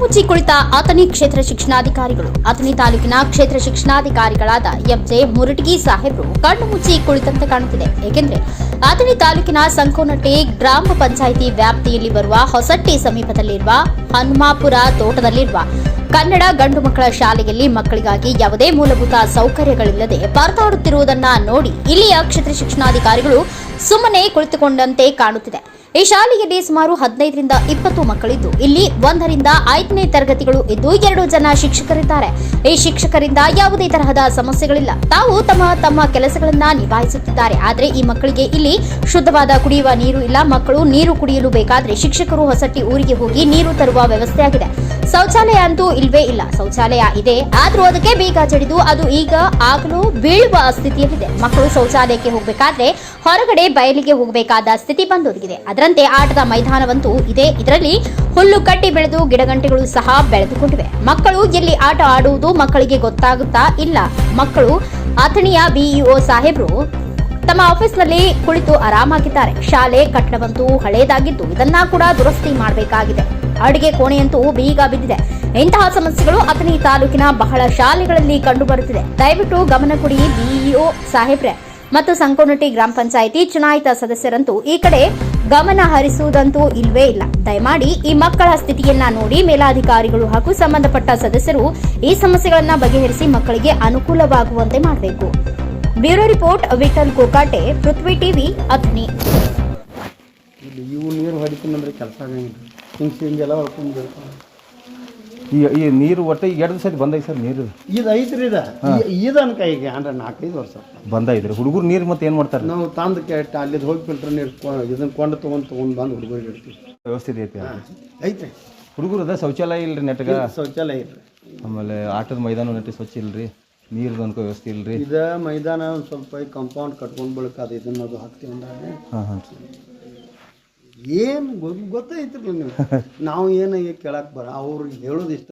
ಮುಚ್ಚಿ ಕುಳಿತ ಆತನಿ ಕ್ಷೇತ್ರ ಶಿಕ್ಷಣಾಧಿಕಾರಿಗಳು. ಆತನಿ ತಾಲೂಕಿನ ಕ್ಷೇತ್ರ ಶಿಕ್ಷಣಾಧಿಕಾರಿಗಳಾದ ಎಂಜೆ ಮುರಟಗಿ ಸಾಹೇಬರು ಕಣ್ಣು ಮುಚ್ಚಿ ಕುಳಿತಂತೆ ಕಾಣುತ್ತಿದೆ. ಏಕೆಂದರೆ ಆತನಿ ತಾಲೂಕಿನ ಸಂಕೋನಟ್ಟಿ ಗ್ರಾಮ ಪಂಚಾಯಿತಿ ವ್ಯಾಪ್ತಿಯಲ್ಲಿ ಬರುವ ಹೊಸಟ್ಟಿ ಸಮೀಪದಲ್ಲಿರುವ ಹನುಮಾಪುರ ತೋಟದಲ್ಲಿರುವ ಕನ್ನಡ ಗಂಡು ಮಕ್ಕಳ ಶಾಲೆಯಲ್ಲಿ ಮಕ್ಕಳಿಗಾಗಿ ಯಾವುದೇ ಮೂಲಭೂತ ಸೌಕರ್ಯಗಳಿಲ್ಲದೆ ಪರದಾಡುತ್ತಿರುವುದನ್ನು ನೋಡಿ ಇಲ್ಲಿಯ ಕ್ಷೇತ್ರ ಶಿಕ್ಷಣಾಧಿಕಾರಿಗಳು ಸುಮ್ಮನೆ ಕುಳಿತುಕೊಂಡಂತೆ ಕಾಣುತ್ತಿದೆ. ಈ ಶಾಲೆಯಲ್ಲಿ ಸುಮಾರು ಹದಿನೈದರಿಂದ ಇಪ್ಪತ್ತು ಮಕ್ಕಳಿದ್ದು. ಇಲ್ಲಿ ಒಂದರಿಂದ ಐದನೇ ತರಗತಿಗಳು ಇದ್ದು ಎರಡು ಜನ ಶಿಕ್ಷಕರಿದ್ದಾರೆ. ಈ ಶಿಕ್ಷಕರಿಂದ ಯಾವುದೇ ತರಹದ ಸಮಸ್ಯೆಗಳಿಲ್ಲ. ತಾವು ತಮ್ಮ ತಮ್ಮ ಕೆಲಸಗಳನ್ನ ನಿಭಾಯಿಸುತ್ತಿದ್ದಾರೆ. ಆದರೆ ಈ ಮಕ್ಕಳಿಗೆ ಇಲ್ಲಿ ಶುದ್ಧವಾದ ಕುಡಿಯುವ ನೀರು ಇಲ್ಲ. ಮಕ್ಕಳು ನೀರು ಕುಡಿಯಲು ಬೇಕಾದ್ರೆ ಶಿಕ್ಷಕರು ಹೊಸಟ್ಟಿ ಊರಿಗೆ ಹೋಗಿ ನೀರು ತರುವ ವ್ಯವಸ್ಥೆಯಾಗಿದೆ ಶೌಚಾಲಯ ಅಂತೂ ಇಲ್ವೇ ಇಲ್ಲ. ಶೌಚಾಲಯ ಇದೆ. ಆದ್ರೂ ಅದಕ್ಕೆ ಬೀಗ ಚಡಿದು ಅದು ಈಗ ಆಗಲೂ ಬೀಳುವ ಸ್ಥಿತಿಯಲ್ಲಿದೆ. ಮಕ್ಕಳು ಶೌಚಾಲಯಕ್ಕೆ ಹೋಗಬೇಕಾದ್ರೆ ಹೊರಗಡೆ ಬಯಲಿಗೆ ಹೋಗಬೇಕಾದ ಸ್ಥಿತಿ ಬಂದೊದಗಿದೆ. ಅದರಂತೆ ಆಟದ ಮೈದಾನವಂತೂ ಇದೆ. ಇದರಲ್ಲಿ ಹುಲ್ಲು ಕಟ್ಟಿ ಬೆಳೆದು ಗಿಡಗಂಟೆಗಳು ಸಹ ಬೆಳೆದುಕೊಂಡಿವೆ. ಮಕ್ಕಳು ಎಲ್ಲಿ ಆಟ ಆಡುವುದು ಮಕ್ಕಳಿಗೆ ಗೊತ್ತಾಗುತ್ತಾ ಇಲ್ಲ. ಮಕ್ಕಳು ಅಥಣಿಯ ಬಿಇಒ ಸಾಹೇಬರು ತಮ್ಮ ಆಫೀಸ್ನಲ್ಲಿ ಕುಳಿತು ಆರಾಮಾಗಿದ್ದಾರೆ. ಶಾಲೆ ಕಟ್ಟಡವಂತೂ ಹಳೇದಾಗಿದ್ದು ಇದನ್ನ ಕೂಡ ದುರಸ್ತಿ ಮಾಡಬೇಕಾಗಿದೆ. ಅಡುಗೆ ಕೋಣೆಯಂತೂ ಬೀಗ ಬಿದ್ದಿದೆ. ಇಂತಹ ಸಮಸ್ಯೆಗಳು ಅಥಣಿ ತಾಲೂಕಿನ ಬಹಳ ಶಾಲೆಗಳಲ್ಲಿ ಕಂಡುಬರುತ್ತಿದೆ. ದಯವಿಟ್ಟು ಗಮನ ಕೊಡಿ ಬಿಇಒ ಸಾಹೇಬ್ರೆ. ಮತ್ತು ಸಂಕೋನಟ್ಟಿ ಗ್ರಾಮ ಪಂಚಾಯಿತಿ ಚುನಾಯಿತ ಸದಸ್ಯರಂತೂ ಈ ಕಡೆ ಗಮನ ಹರಿಸುವುದಂತೂ ಇಲ್ವೇ ಇಲ್ಲ. ದಯಮಾಡಿ ಈ ಮಕ್ಕಳ ಸ್ಥಿತಿಯನ್ನ ನೋಡಿ ಮೇಲಾಧಿಕಾರಿಗಳು ಹಾಗೂ ಸಂಬಂಧಪಟ್ಟ ಸದಸ್ಯರು ಈ ಸಮಸ್ಯೆಗಳನ್ನ ಬಗೆಹರಿಸಿ ಮಕ್ಕಳಿಗೆ ಅನುಕೂಲವಾಗುವಂತೆ ಮಾಡಬೇಕು. Bureau report, Vitthal Kokate Prithvi TV ಹೊಡ್ಕೊಂಡು ಈ ಈ ನೀರು ಒಟ್ಟು ಈಗ ಎರಡು ಸತಿ ಬಂದೈತೆ ಸರ್ ನೀರು. ಇದು ಐತ್ರಿ ಇದ. ಇದು ಅನ್ಕ ಈಗ ಅಂದ್ರೆ ನಾಲ್ಕೈದು ವರ್ಷ. ಬಂದೈತ್ರಿ. ಹುಡುಗರು ನೀರು ಮತ್ತೆ ಏನು ಮಾಡ್ತಾರೆ? ನಾವು ತಂದು ಕೆಟ್ಟ ಅಲ್ಲಿ ಹೋಗಿ ಫಿಲ್ಟರ್ ನೀರು ಇದನ್ನ ಕೊಂಡು ತೊಗೊಂಡು ತೊಗೊಂಡು ಬಂದು ಹುಡುಗರಿಗೆ ಇಡ್ತೀವಿ. ವ್ಯವಸ್ಥೆ ಐತಿ ಐತ್ರಿ. ಹುಡುಗರು ಅದ ಶೌಚಾಲಯ ಇಲ್ರಿ ನೆಟ್ಗ? ಶೌಚಾಲಯ ಇಲ್ರಿ. ಆಮೇಲೆ ಆಟದ ಮೈದಾನ ನೆಟ್ಟಿ ಸ್ವಚ್ಛ ಇಲ್ರಿ? ನೀರು ಅನ್ಕೋ ವ್ಯವಸ್ಥೆ ಇಲ್ರಿ? ಇದ ಮೈದಾನ ಸ್ವಲ್ಪ ಕಂಪೌಂಡ್ ಕಟ್ಕೊಂಡು ಬಳಕ ಅದು ಇದನ್ನ ಅದು ಹಾಕ್ತೀವಿ ಅಂದಾಗ. ಹಾಂ ಹಾಂ. ಏನು ಗೊತ್ತೈತ್ರಲ್ಲ ನೀವು ನಾವು ಏನಾಗಿ ಕೇಳಕ್ಕೆ ಬರ ಅವ್ರಿಗೆ ಹೇಳೋದು ಇಷ್ಟ